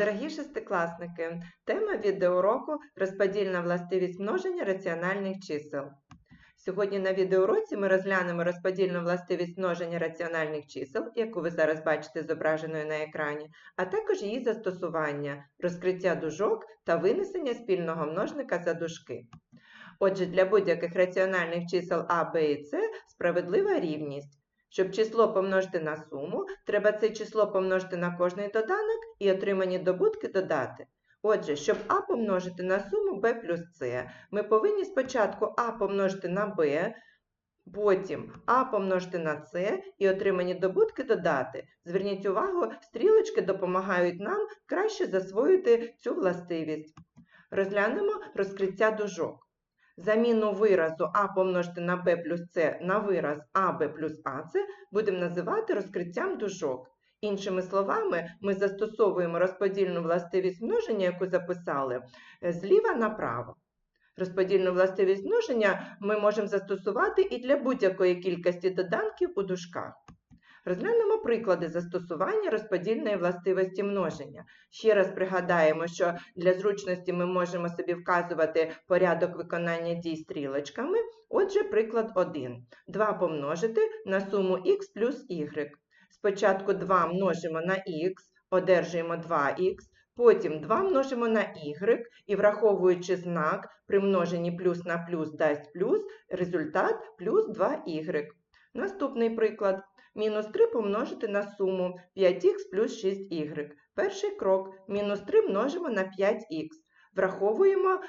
Дорогі шестикласники, тема відеоуроку розподільна властивість множення раціональних чисел. Сьогодні на відеоуроці ми розглянемо розподільну властивість множення раціональних чисел, яку ви зараз бачите зображеною на екрані, а також її застосування, розкриття дужок та винесення спільного множника за дужки. Отже, для будь-яких раціональних чисел А, Б і С справедлива рівність. Щоб число помножити на суму, треба це число помножити на кожний доданок і отримані добутки додати. Отже, щоб А помножити на суму b плюс С, ми повинні спочатку А помножити на b, потім А помножити на С і отримані добутки додати. Зверніть увагу, стрілочки допомагають нам краще засвоїти цю властивість. Розглянемо розкриття дужок. Заміну виразу а помножити на b плюс c на вираз аб плюс ac будемо називати розкриттям дужок. Іншими словами, ми застосовуємо розподільну властивість множення, яку записали, зліва направо. Розподільну властивість множення ми можемо застосувати і для будь-якої кількості доданків у дужках. Розглянемо приклади застосування розподільної властивості множення. Ще раз пригадаємо, що для зручності ми можемо собі вказувати порядок виконання дій стрілочками. Отже, приклад 1. 2 помножити на суму х плюс y. Спочатку 2 множимо на х, одержуємо 2х, потім 2 множимо на y і, враховуючи знак, при множенні плюс на плюс дасть плюс, результат плюс 2y. Наступний приклад. Мінус 3 помножити на суму 5х плюс 6y. Перший крок. Мінус 3 множимо на 5х. Враховуємо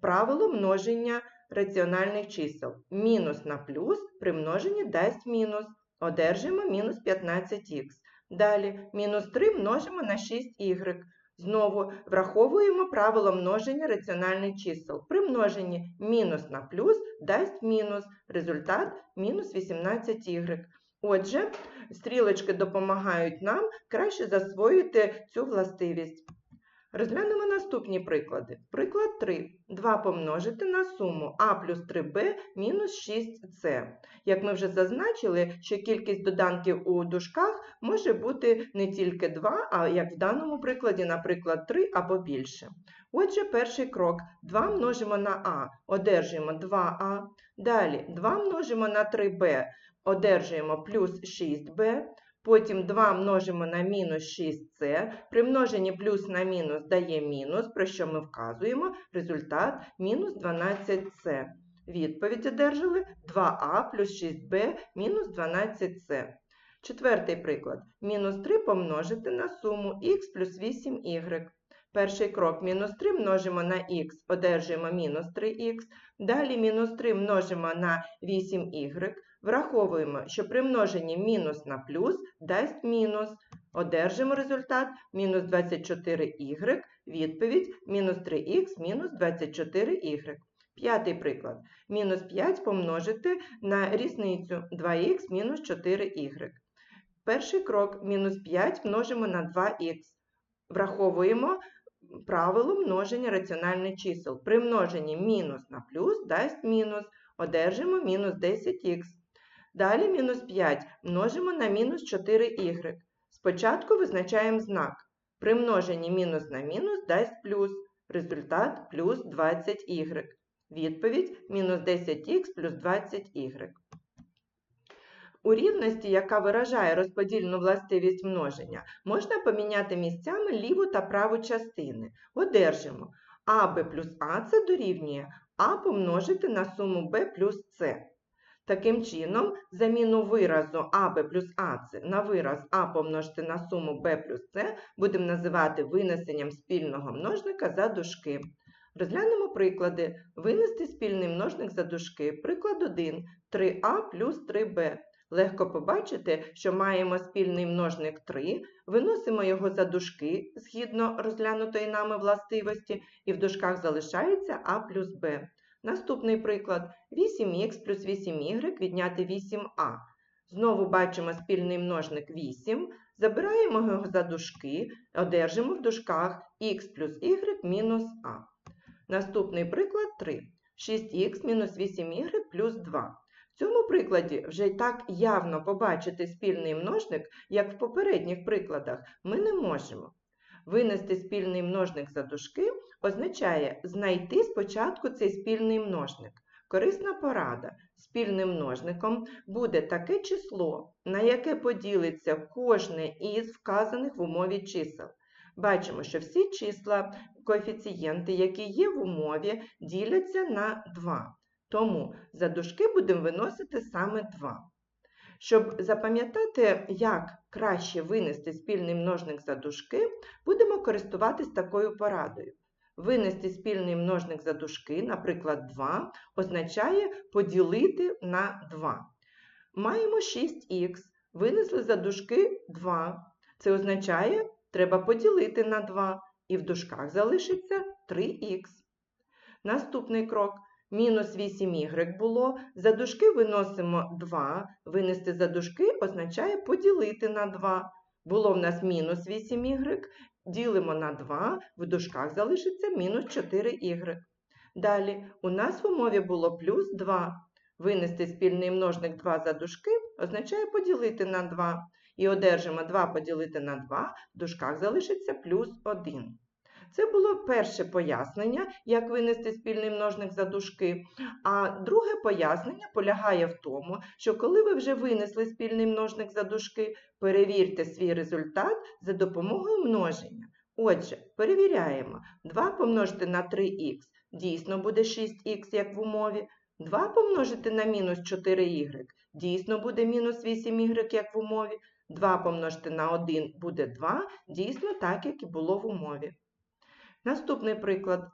правило множення раціональних чисел. Мінус на плюс при множенні дасть мінус. Одержимо мінус 15х. Далі мінус 3 множимо на 6y. Знову враховуємо правило множення раціональних чисел. При множенні мінус на плюс дасть мінус. Результат мінус 18y. Отже, стрілочки допомагають нам краще засвоїти цю властивість. Розглянемо наступні приклади. Приклад 3. 2 помножити на суму а плюс 3b мінус 6c. Як ми вже зазначили, що кількість доданків у дужках може бути не тільки 2, а як в даному прикладі, наприклад, 3 або більше. Отже, перший крок. 2 множимо на а, одержуємо 2а. Далі 2 множимо на 3b, одержуємо плюс 6b. Потім 2 множимо на мінус 6c. При множенні плюс на мінус дає мінус, про що ми вказуємо, результат мінус 12c. Відповідь одержали 2а плюс 6b мінус 12c. Четвертий приклад. Мінус 3 помножити на суму х плюс 8y. Перший крок мінус 3 множимо на х, одержуємо мінус 3х. Далі мінус 3 множимо на 8y. Враховуємо, що при множенні мінус на плюс дасть мінус. Одержимо результат мінус 24y, відповідь мінус 3х мінус 24y. П'ятий приклад. Мінус 5 помножити на різницю 2х мінус 4y. Перший крок мінус 5 множимо на 2х. Враховуємо правило множення раціональних чисел. При множенні мінус на плюс дасть мінус. Одержимо мінус 10х. Далі мінус 5 множимо на мінус 4y. Спочатку визначаємо знак. При множенні мінус на мінус дасть плюс. Результат плюс 20y. Відповідь мінус 10х плюс 20y. У рівності, яка виражає розподільну властивість множення, можна поміняти місцями ліву та праву частини. Одержимо АБ плюс АЦ дорівнює А помножити на суму Б плюс С. Таким чином, заміну виразу АБ плюс АЦ на вираз А помножити на суму Б плюс С будемо називати винесенням спільного множника за дужки. Розглянемо приклади. Винести спільний множник за дужки. Приклад 1. 3а плюс 3b. Легко побачити, що маємо спільний множник 3, виносимо його за дужки згідно розглянутої нами властивості, і в дужках залишається а плюс b. Наступний приклад 8х плюс 8y відняти 8а. Знову бачимо спільний множник 8, забираємо його за дужки, одержимо в дужках х плюс y мінус а. Наступний приклад 3. 6х мінус 8y плюс 2. В цьому прикладі вже так явно побачити спільний множник, як в попередніх прикладах, ми не можемо. Винести спільний множник за дужки означає знайти спочатку цей спільний множник. Корисна порада. Спільним множником буде таке число, на яке поділиться кожне із вказаних в умові чисел. Бачимо, що всі числа, коефіцієнти, які є в умові, діляться на 2. Тому за дужки будемо виносити саме 2. Щоб запам'ятати, як краще винести спільний множник за дужки, будемо користуватись такою порадою. Винести спільний множник за дужки, наприклад, 2, означає поділити на 2. Маємо 6х, винесли за дужки 2. Це означає, треба поділити на 2, і в дужках залишиться 3х. Наступний крок. Мінус 8y було, за дужки виносимо 2, винести за дужки означає поділити на 2. Було в нас мінус 8y, ділимо на 2, в дужках залишиться мінус 4y. Далі, у нас в умові було плюс 2. Винести спільний множник 2 за дужки означає поділити на 2. І одержимо 2 поділити на 2, в дужках залишиться плюс 1. Це було перше пояснення, як винести спільний множник за дужки. А друге пояснення полягає в тому, що коли ви вже винесли спільний множник за дужки, перевірте свій результат за допомогою множення. Отже, перевіряємо. 2 помножити на 3х дійсно буде 6х, як в умові. 2 помножити на мінус 4y дійсно буде мінус 8y, як в умові. 2 помножити на 1 буде 2, дійсно так, як і було в умові. Наступний приклад.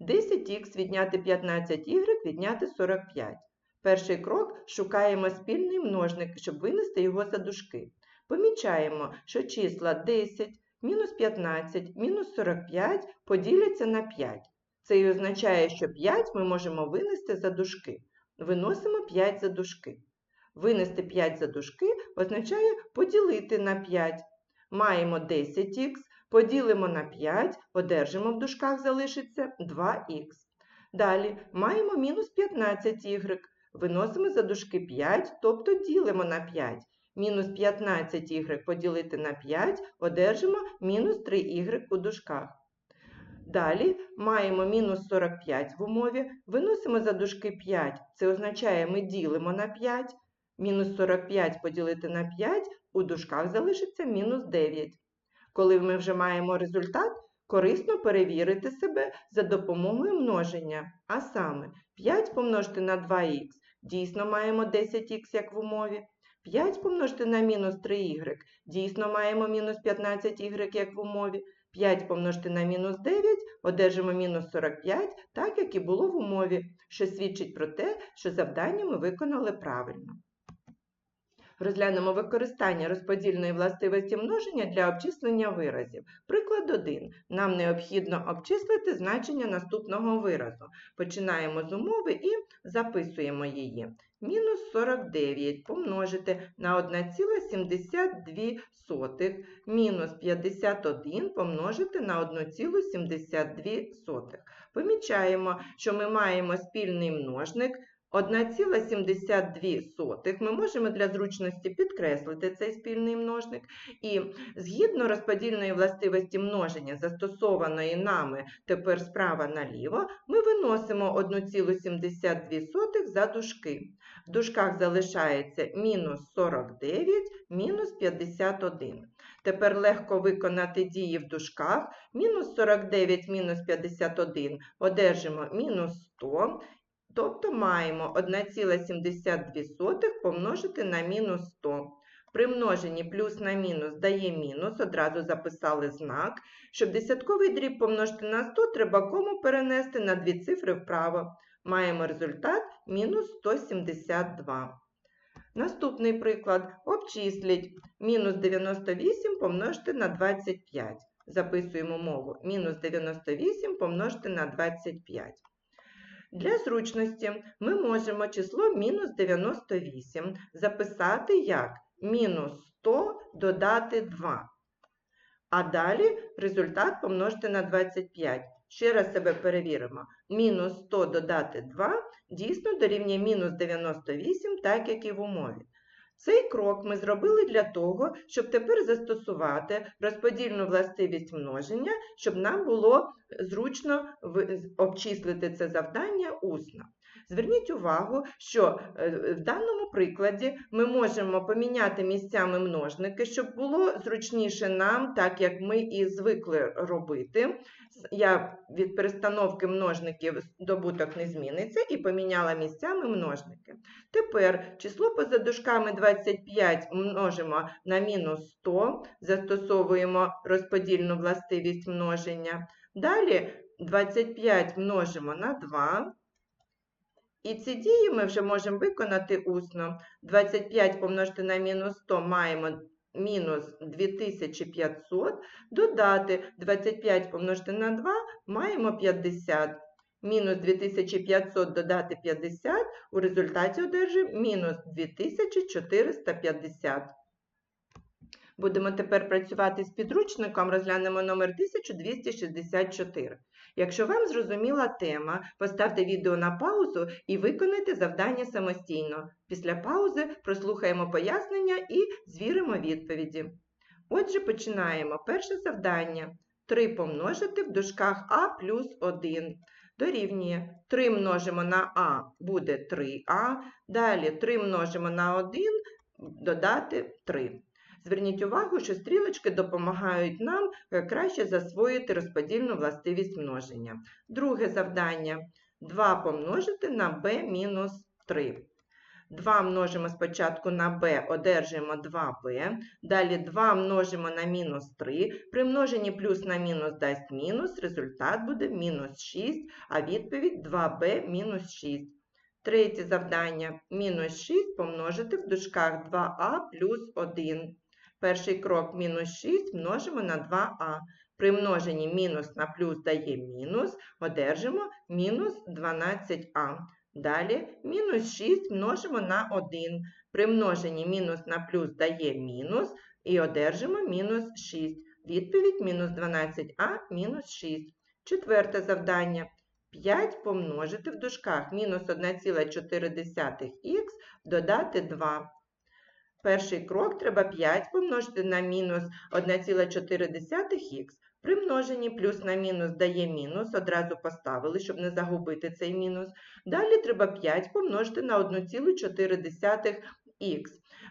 10х відняти 15y відняти 45. Перший крок шукаємо спільний множник, щоб винести його за дужки. Помічаємо, що числа 10, мінус 15, мінус 45 поділяться на 5. Це і означає, що 5 ми можемо винести за дужки. Виносимо 5 за дужки. Винести 5 за дужки означає поділити на 5. Маємо 10х, Поділимо на 5, одержимо в дужках залишиться 2х. Далі маємо мінус 15y. Виносимо за дужки 5, тобто ділимо на 5. Мінус 15y поділити на 5, одержимо мінус 3y у дужках. Далі маємо мінус 45 в умові, виносимо за дужки 5, це означає, ми ділимо на 5. Мінус 45 поділити на 5, у дужках залишиться мінус 9. Коли ми вже маємо результат, корисно перевірити себе за допомогою множення. А саме 5 помножити на 2х, дійсно маємо 10х, як в умові. 5 помножити на мінус 3y, дійсно маємо мінус 15y, як в умові. 5 помножити на мінус 9, одержимо мінус 45, так як і було в умові, що свідчить про те, що завдання ми виконали правильно. Розглянемо використання розподільної властивості множення для обчислення виразів. Приклад 1. Нам необхідно обчислити значення наступного виразу. Починаємо з умови і записуємо її. Мінус 49 помножити на 1,72, мінус 51 помножити на 1,72. Помічаємо, що ми маємо спільний множник 1,72 ми можемо для зручності підкреслити цей спільний множник. І згідно розподільної властивості множення, застосованої нами тепер справа наліво, ми виносимо 1,72 за дужки. В дужках залишається мінус 49, мінус 51. Тепер легко виконати дії в дужках. Мінус 49 мінус 51 одержимо мінус 100. Тобто маємо 1,72 помножити на мінус 100. При множенні плюс на мінус дає мінус, одразу записали знак. Щоб десятковий дріб помножити на 100, треба кому перенести на дві цифри вправо. Маємо результат мінус 172. Наступний приклад. Обчисліть мінус 98 помножити на 25. Записуємо мову. Мінус 98 помножити на 25. Для зручності ми можемо число мінус 98 записати як мінус 100 додати 2. А далі результат помножити на 25. Ще раз себе перевіримо. Мінус 100 додати 2 дійсно дорівнює мінус 98, так як і в умові. Цей крок ми зробили для того, щоб тепер застосувати розподільну властивість множення, щоб нам було зручно обчислити це завдання усно. Зверніть увагу, що е, в даному прикладі ми можемо поміняти місцями множники, щоб було зручніше нам, так як ми і звикли робити. Я від перестановки множників добуток не зміниться і поміняла місцями множники. Тепер число поза дужками 25 множимо на мінус 100, застосовуємо розподільну властивість множення. Далі 25 множимо на 2. І ці дії ми вже можемо виконати усно. 25 помножити на мінус 100 маємо мінус 2500. Додати 25 помножити на 2 маємо 50. Мінус 2500 додати 50, у результаті одержимо мінус 2450. Будемо тепер працювати з підручником, розглянемо номер 1264. Якщо вам зрозуміла тема, поставте відео на паузу і виконайте завдання самостійно. Після паузи прослухаємо пояснення і звіримо відповіді. Отже, починаємо. Перше завдання. 3 помножити в дужках А плюс 1. Дорівнює 3 множимо на А буде 3А. Далі 3 множимо на 1 додати 3. Зверніть увагу, що стрілочки допомагають нам е, краще засвоїти розподільну властивість множення. Друге завдання 2 помножити на b мінус 3. 2 множимо спочатку на b, одержуємо 2b. Далі 2 множимо на мінус 3. При множенні плюс на мінус дасть мінус, результат буде мінус 6, а відповідь 2b мінус 6. Третє завдання мінус 6 помножити в дужках 2а плюс 1. Перший крок мінус 6 множимо на 2а. При множенні мінус на плюс дає мінус, одержимо мінус 12а. Далі мінус 6 множимо на 1. При множенні мінус на плюс дає мінус і одержимо мінус 6. Відповідь мінус 12а мінус 6. Четверте завдання. 5 помножити в дужках мінус 1,4х додати 2. Перший крок треба 5 помножити на мінус 1,4х. При множенні плюс на мінус дає мінус, одразу поставили, щоб не загубити цей мінус. Далі треба 5 помножити на 1,4х.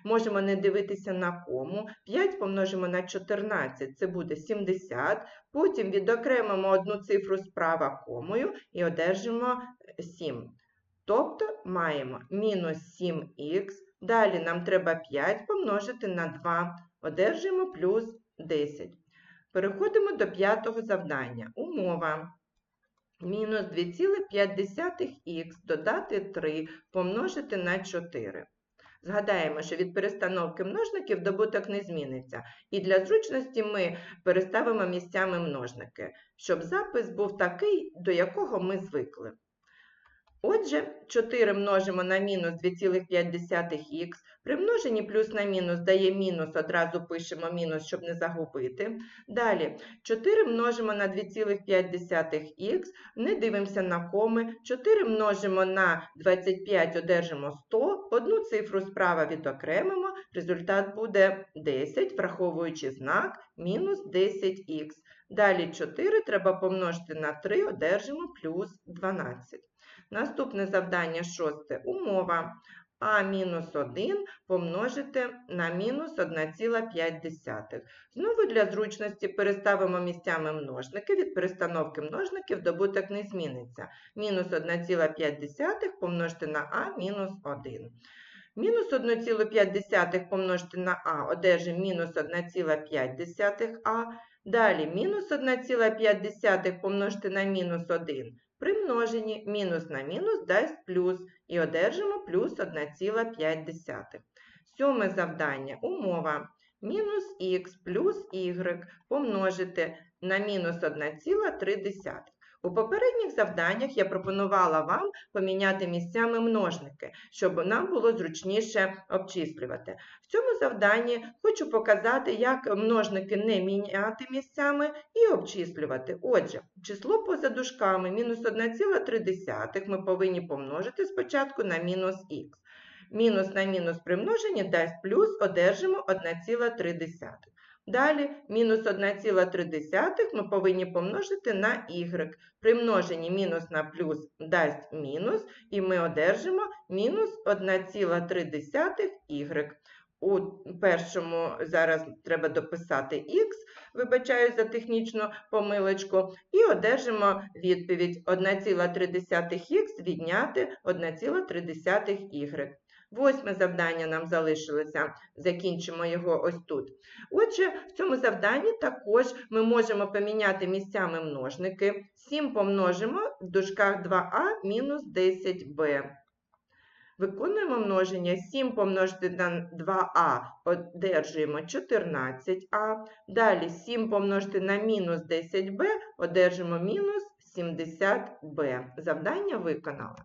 Можемо не дивитися на кому. 5 помножимо на 14, це буде 70. Потім відокремимо одну цифру справа комою і одержимо 7. Тобто маємо мінус 7х. Далі нам треба 5 помножити на 2. Одержимо плюс 10. Переходимо до п'ятого завдання. Умова. Мінус 2,5х додати 3 помножити на 4. Згадаємо, що від перестановки множників добуток не зміниться. І для зручності ми переставимо місцями множники, щоб запис був такий, до якого ми звикли. Отже, 4 множимо на мінус 2,5х. При множенні плюс на мінус дає мінус, одразу пишемо мінус, щоб не загубити. Далі 4 множимо на 2,5х, не дивимося на коми. 4 множимо на 25, одержимо 100. Одну цифру справа відокремимо, результат буде 10, враховуючи знак мінус 10х. Далі 4 треба помножити на 3, одержимо плюс 12. Наступне завдання шосте. Умова а мінус 1 помножити на мінус 1,5. Знову для зручності переставимо місцями множники. Від перестановки множників добуток не зміниться. Мінус 1,5 помножити на а мінус 1. Мінус 1,5 помножити на а одержимо мінус 1,5а. Далі мінус 1,5 помножити на мінус 1. При множенні мінус на мінус дасть плюс і одержимо плюс 1,5. Сьоме завдання. Умова. Мінус х плюс y помножити на мінус 1,3. У попередніх завданнях я пропонувала вам поміняти місцями множники, щоб нам було зручніше обчислювати. В цьому завданні хочу показати, як множники не міняти місцями і обчислювати. Отже, число поза дужками мінус 1,3 ми повинні помножити спочатку на мінус х. Мінус на мінус при множенні дасть плюс, одержимо 1,3. Далі мінус 1,3 ми повинні помножити на y. При множенні мінус на плюс дасть мінус, і ми одержимо мінус 1,3 y. У першому зараз треба дописати х, вибачаю за технічну помилочку, і одержимо відповідь 1,3х відняти 1,3y. Восьме завдання нам залишилося, закінчимо його ось тут. Отже, в цьому завданні також ми можемо поміняти місцями множники. 7 помножимо в дужках 2а мінус 10b. Виконуємо множення 7 помножити на 2а, одержуємо 14а. Далі 7 помножити на мінус 10b, одержимо мінус 70b. Завдання виконали.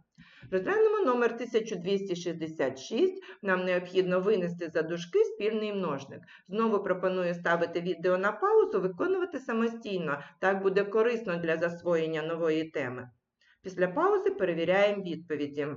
Розглянемо номер 1266. Нам необхідно винести за дужки спільний множник. Знову пропоную ставити відео на паузу, виконувати самостійно. Так буде корисно для засвоєння нової теми. Після паузи перевіряємо відповіді.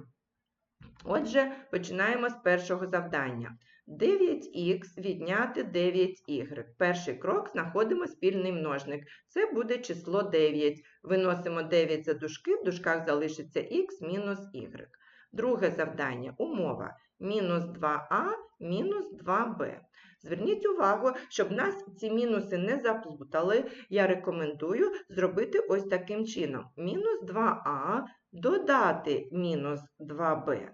Отже, починаємо з першого завдання. 9х відняти 9y. Перший крок знаходимо спільний множник. Це буде число 9. Виносимо 9 за дужки, в дужках залишиться х мінус y. Друге завдання умова. Мінус 2а мінус 2b. Зверніть увагу, щоб нас ці мінуси не заплутали, я рекомендую зробити ось таким чином. Мінус 2а додати мінус 2b.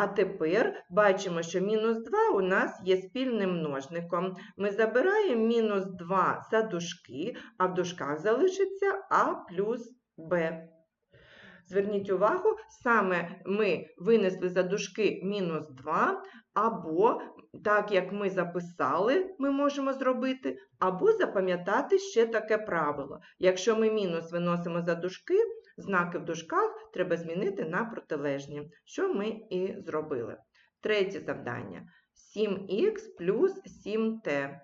А тепер бачимо, що мінус 2 у нас є спільним множником. Ми забираємо мінус 2 за дужки, а в дужках залишиться а плюс b. Зверніть увагу, саме ми винесли за дужки мінус 2, або, так як ми записали, ми можемо зробити, або запам'ятати ще таке правило. Якщо ми мінус виносимо за дужки, знаки в дужках треба змінити на протилежні, що ми і зробили. Третє завдання. 7х плюс 7t.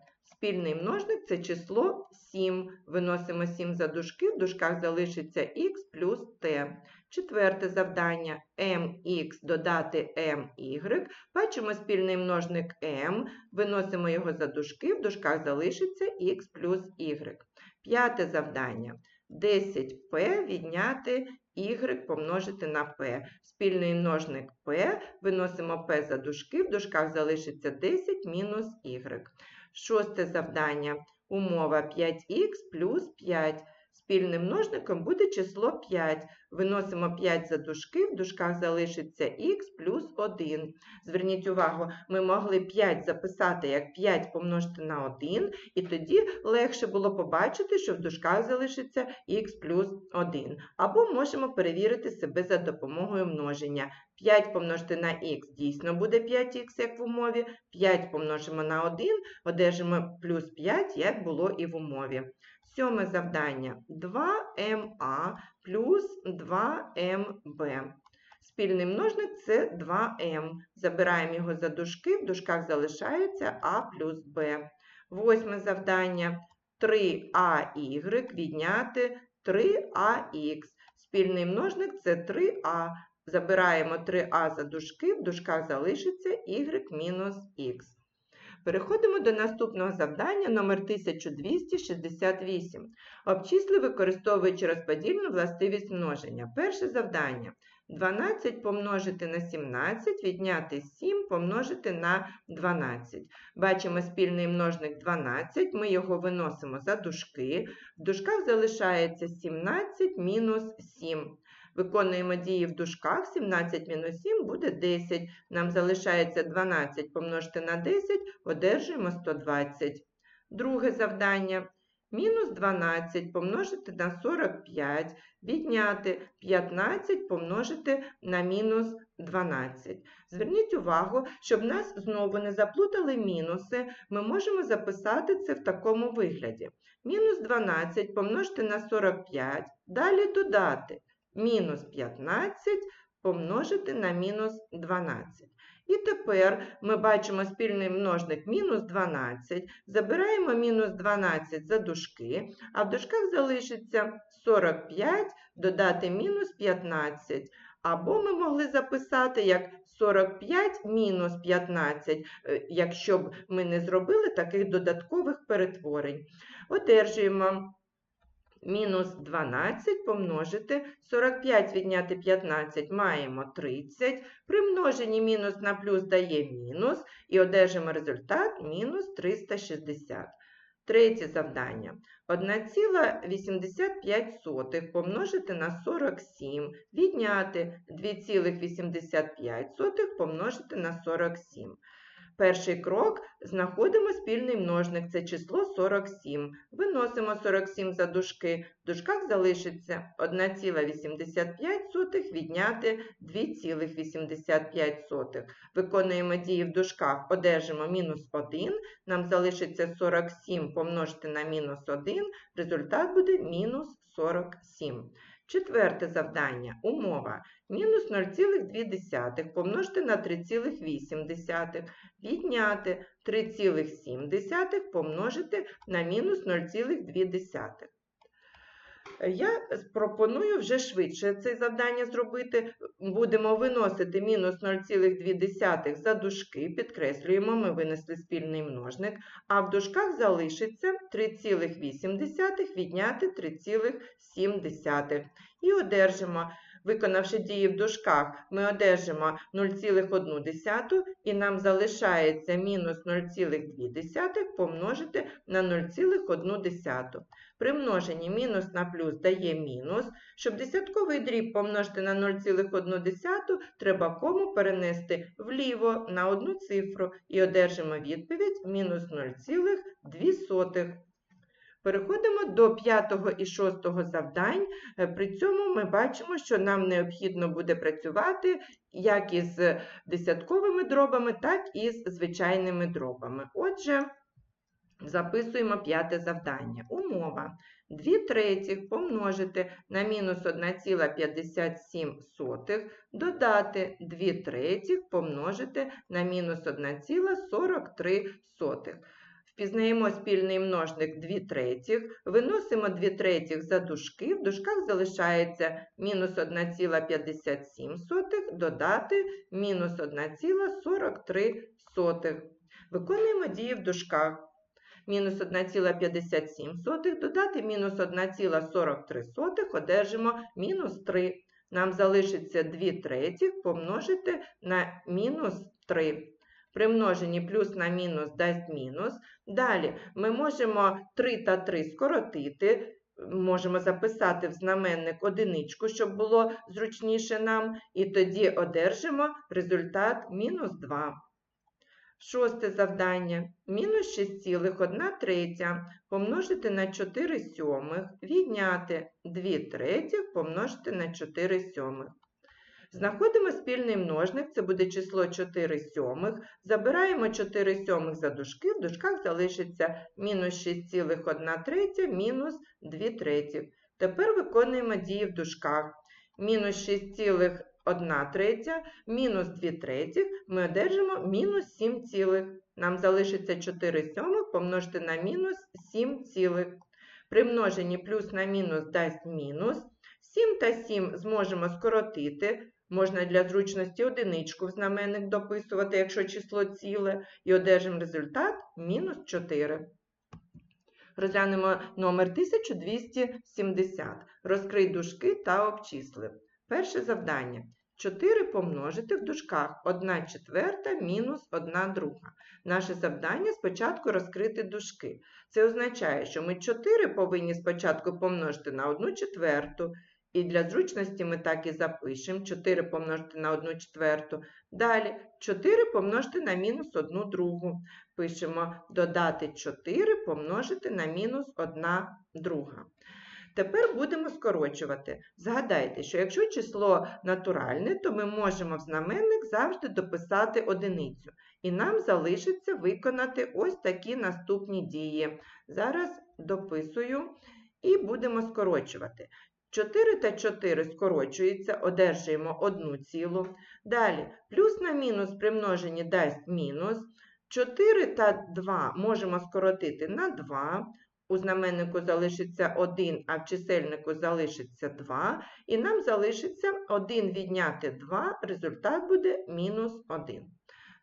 Спільний множник це число 7. Виносимо 7 за дужки, в дужках залишиться х плюс t. Четверте завдання mx додати my. Бачимо спільний множник m, виносимо його за дужки, в дужках залишиться х плюс y. П'яте завдання. 10p відняти y помножити на p. Спільний множник p, виносимо p за дужки, в дужках залишиться 10 мінус y. Шосте завдання. Умова 5х плюс 5. Спільним множником буде число 5. Виносимо 5 за дужки, в дужках залишиться х плюс 1. Зверніть увагу, ми могли 5 записати як 5 помножити на 1, і тоді легше було побачити, що в дужках залишиться х плюс 1. Або можемо перевірити себе за допомогою множення. 5 помножити на х дійсно буде 5х, як в умові. 5 помножимо на 1, одержимо плюс 5, як було і в умові. Сьоме завдання 2ма плюс 2мб. Спільний множник це 2м. Забираємо його за дужки, в дужках залишається а плюс б. Восьме завдання 3АY відняти 3АХ. Спільний множник це 3а. Забираємо 3а за дужки, в дужках залишиться y мінус х. Переходимо до наступного завдання номер 1268. Обчисли, використовуючи розподільну властивість множення. Перше завдання. 12 помножити на 17, відняти 7 помножити на 12. Бачимо спільний множник 12, ми його виносимо за дужки. В дужках залишається 17 мінус 7. Виконуємо дії в дужках, 17 мінус 7 буде 10. Нам залишається 12 помножити на 10, одержуємо 120. Друге завдання. Мінус 12 помножити на 45, відняти 15 помножити на мінус 12. Зверніть увагу, щоб нас знову не заплутали мінуси, ми можемо записати це в такому вигляді. Мінус 12 помножити на 45, далі додати мінус 15 помножити на мінус 12. І тепер ми бачимо спільний множник мінус 12, забираємо мінус 12 за дужки, а в дужках залишиться 45 додати мінус 15. Або ми могли записати як 45 мінус 15, е, якщо б ми не зробили таких додаткових перетворень. Одержуємо мінус 12 помножити 45 відняти 15 маємо 30. При множенні мінус на плюс дає мінус і одержимо результат мінус 360. Третє завдання. 1,85 помножити на 47, відняти 2,85 помножити на 47. Перший крок знаходимо спільний множник, це число 47. Виносимо 47 за дужки. В дужках залишиться 1,85 відняти 2,85. Виконуємо дії в дужках, одержимо мінус 1, нам залишиться 47 помножити на мінус 1, результат буде мінус 47. Четверте завдання. Умова. Мінус 0,2 помножити на 3,8, відняти 3,7 помножити на мінус 0,2. Я пропоную вже швидше це завдання зробити. Будемо виносити мінус 0,2 за дужки, підкреслюємо, ми винесли спільний множник, а в дужках залишиться 3,8 відняти 3,7. І одержимо, виконавши дії в дужках, ми одержимо 0,1 і нам залишається мінус 0,2 помножити на 0,1. При множенні мінус на плюс дає мінус. Щоб десятковий дріб помножити на 0,1, треба кому перенести вліво на одну цифру і одержимо відповідь мінус 0,2. Переходимо до п'ятого і шостого завдань. Е, при цьому ми бачимо, що нам необхідно буде працювати як із десятковими дробами, так і з звичайними дробами. Отже, записуємо п'яте завдання. Умова. 2 третіх помножити на мінус 1,57, додати 2 третіх помножити на мінус 1,43. Впізнаємо спільний множник 2 третіх, виносимо 2 третіх за дужки, в дужках залишається мінус 1,57, додати мінус 1,43. Виконуємо дії в дужках. Мінус 1,57 додати мінус 1,43 одержимо мінус 3. Нам залишиться 2 третіх помножити на мінус 3. При множенні плюс на мінус дасть мінус. Далі ми можемо 3 та 3 скоротити, можемо записати в знаменник одиничку, щоб було зручніше нам, і тоді одержимо результат мінус 2. Шосте завдання. Мінус 6,1 третя помножити на 4 сьомих, відняти 2 третіх помножити на 4 сьомих. Знаходимо спільний множник, це буде число 4 сьомих. Забираємо 4 сьомих за дужки, в дужках залишиться мінус 6,1 третя, мінус 2 треті. Тепер виконуємо дії в дужках. Мінус 6,1 третя, мінус 2 третіх, ми одержимо мінус 7 цілих. Нам залишиться 4 сьомих помножити на мінус 7 цілих. При множенні плюс на мінус дасть мінус. 7 та 7 зможемо скоротити. Можна для зручності одиничку в знаменник дописувати, якщо число ціле, і одержимо результат мінус 4. Розглянемо номер 1270. Розкрий дужки та обчисли. Перше завдання. 4 помножити в дужках 1 четверта мінус 1 друга. Наше завдання спочатку розкрити дужки. Це означає, що ми 4 повинні спочатку помножити на 1 четверту. І для зручності ми так і запишемо 4 помножити на 1 четверту. Далі 4 помножити на мінус 1 другу. Пишемо додати 4 помножити на мінус 1 друга. Тепер будемо скорочувати. Згадайте, що якщо число натуральне, то ми можемо в знаменник завжди дописати одиницю. І нам залишиться виконати ось такі наступні дії. Зараз дописую і будемо скорочувати. 4 та 4 скорочується, одержуємо 1 цілу. Далі, плюс на мінус при множенні дасть мінус. 4 та 2 можемо скоротити на 2. у знаменнику залишиться 1, а в чисельнику залишиться 2. І нам залишиться 1 відняти 2, результат буде мінус 1.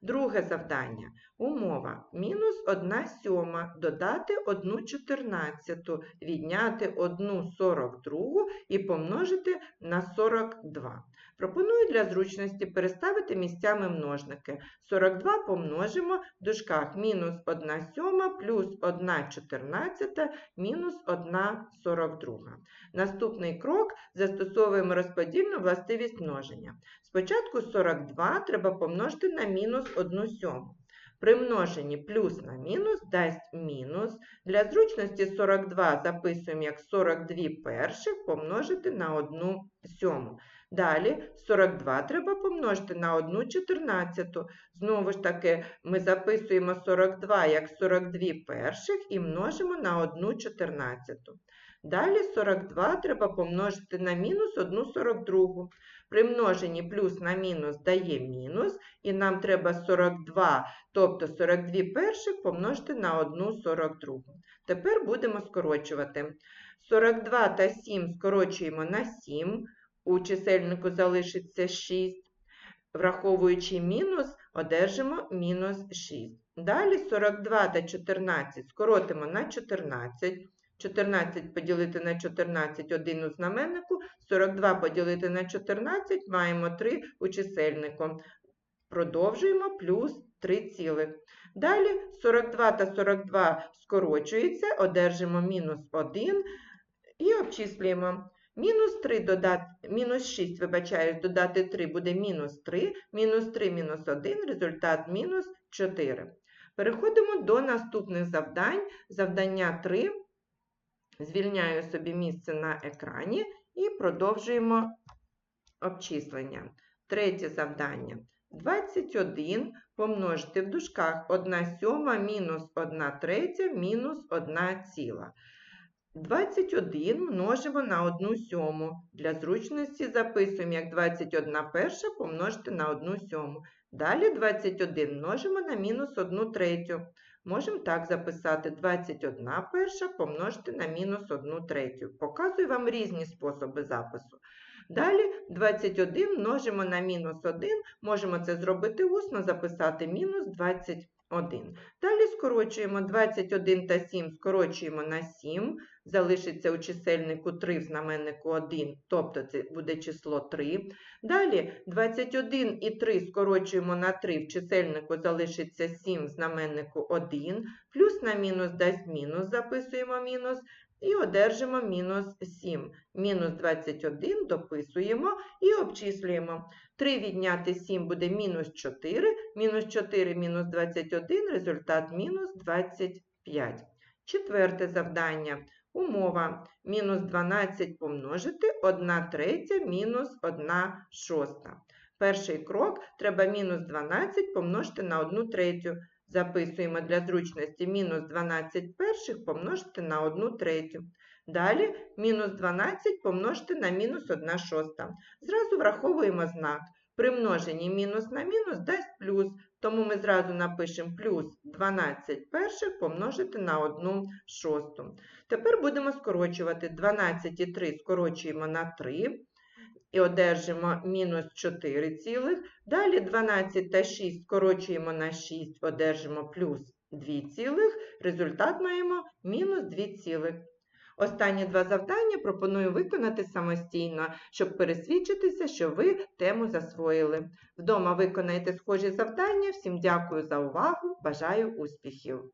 Друге завдання. Умова. Мінус 1 сьома додати 1 чотирнадцяту, відняти 1 сорок другу і помножити на 42. Пропоную для зручності переставити місцями множники. 42 помножимо в дужках мінус 1 сьома плюс 1 чотирнадцята мінус 1 42. Наступний крок застосовуємо розподільну властивість множення. Спочатку 42 треба помножити на мінус 1 сьому. При множенні плюс на мінус дасть мінус. Для зручності 42 записуємо як 42 перших помножити на 1 сьому. Далі 42 треба помножити на 1 чотирнадцяту. Знову ж таки, ми записуємо 42 як 42 перших і множимо на 1 чотирнадцяту. Далі 42 треба помножити на мінус 1 42. При множенні плюс на мінус дає мінус, і нам треба 42, тобто 42 перших помножити на 1 42. Тепер будемо скорочувати. 42 та 7 скорочуємо на 7, у чисельнику залишиться 6. Враховуючи мінус, одержимо мінус 6. Далі 42 та 14 скоротимо на 14. 14 поділити на 14 один у знаменнику, 42 поділити на 14 маємо 3 у чисельнику. Продовжуємо плюс 3 цілих. Далі 42 та 42 скорочується, одержимо мінус 1 і обчислюємо. Мінус 3 додати, мінус 6, вибачаюсь, додати 3 буде мінус 3, мінус 3 мінус 1, результат мінус 4. Переходимо до наступних завдань. Завдання 3. Звільняю собі місце на екрані і продовжуємо обчислення. Третє завдання. 21 помножити в дужках 1 сьома мінус 1 третя мінус 1 ціла. 21 множимо на 1 сьому. Для зручності записуємо як 21 перша помножити на 1 сьому. Далі 21 множимо на мінус 1 третю. Можемо так записати 21 перша помножити на мінус 1 третю. Показую вам різні способи запису. Далі 21 множимо на мінус 1, можемо це зробити усно, записати мінус 21. Далі скорочуємо 21 та 7, скорочуємо на 7, залишиться у чисельнику 3 в знаменнику 1, тобто це буде число 3. Далі 21 і 3 скорочуємо на 3, в чисельнику залишиться 7 в знаменнику 1, плюс на мінус дасть мінус, записуємо мінус, і одержимо мінус 7. Мінус 21 дописуємо і обчислюємо. 3 відняти 7 буде мінус 4, мінус 4 мінус 21, результат мінус 25. Четверте завдання. Умова. Мінус 12 помножити 1 третя мінус 1 шоста. Перший крок треба мінус 12 помножити на 1 третю. Записуємо для зручності мінус 12 перших помножити на 1 третю. Далі мінус 12 помножити на мінус 1 шоста. Зразу враховуємо знак. При множенні мінус на мінус дасть плюс, тому ми зразу напишемо плюс 12 перших помножити на 1 шосту. Тепер будемо скорочувати 12 і 3 скорочуємо на 3 і одержимо мінус 4 цілих. Далі 12 та 6 скорочуємо на 6, одержимо плюс 2 цілих. Результат маємо мінус 2 цілих. Останні два завдання пропоную виконати самостійно, щоб пересвідчитися, що ви тему засвоїли. Вдома виконайте схожі завдання. Всім дякую за увагу, бажаю успіхів!